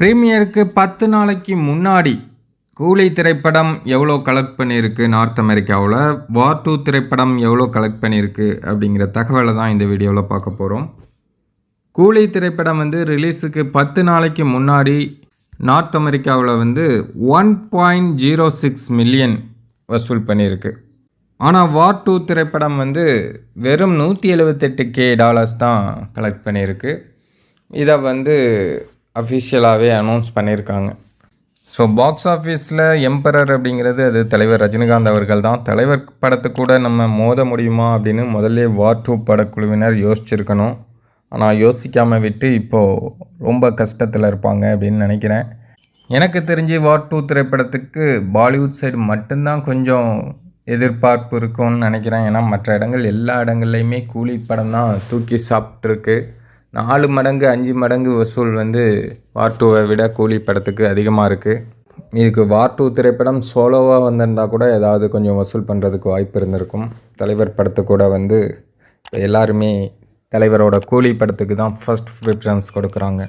ப்ரீமியருக்கு பத்து நாளைக்கு முன்னாடி கூலி திரைப்படம் எவ்வளோ கலெக்ட் பண்ணியிருக்கு நார்த் அமெரிக்காவில்? வார் டூ திரைப்படம் எவ்வளோ கலெக்ட் பண்ணியிருக்கு அப்படிங்கிற தகவலை தான் இந்த வீடியோவில் பார்க்க போகிறோம் கூலி திரைப்படம் வந்து ரிலீஸுக்கு பத்து நாளைக்கு முன்னாடி நார்த் அமெரிக்காவில் வந்து one point zero six million வசூல் பண்ணியிருக்கு. ஆனால் வார் டூ திரைப்படம் வந்து வெறும் நூற்றி எழுபத்தெட்டு கே டாலர்ஸ் தான் கலெக்ட் பண்ணியிருக்கு. இதை வந்து அஃபிஷியலாகவே அனௌன்ஸ் பண்ணியிருக்காங்க ஸோ பாக்ஸ் ஆஃபீஸில் எம்பரர் அப்படிங்கிறது அது தலைவர் ரஜினிகாந்த் அவர்கள் தான். தலைவர் படத்தை கூட நம்ம மோத முடியுமா அப்படின்னு முதல்ல வார் டூ படக்குழுவினர் யோசிச்சிருக்கணும். ஆனால் யோசிக்காமல் விட்டு இப்போது ரொம்ப கஷ்டத்தில் இருப்பாங்க அப்படின்னு நினைக்கிறேன். எனக்கு தெரிஞ்சு வார் டூ திரைப்படத்துக்கு பாலிவுட் சைடு மட்டும்தான் கொஞ்சம் எதிர்பார்ப்பு இருக்கும்னு நினைக்கிறேன். ஏன்னா மற்ற இடங்கள் எல்லா இடங்கள்லையுமே கூலி படம் தான் தூக்கி சாப்பிட்ருக்கு நாலு மடங்கு அஞ்சு மடங்கு வசூல் வந்து வார் டூவை விட கூலி படத்துக்கு அதிகமாக இருக்குது இதுக்கு வார் டூ திரைப்படம் சோலோவாக வந்திருந்தால் கூட ஏதாவது கொஞ்சம் வசூல் பண்ணுறதுக்கு வாய்ப்பு இருந்திருக்கும். தலைவர் படத்து கூட வந்து எல்லாருமே தலைவரோட கூலி படத்துக்கு தான் ஃபர்ஸ்ட் ப்ரிஃபரன்ஸ் கொடுக்குறாங்க.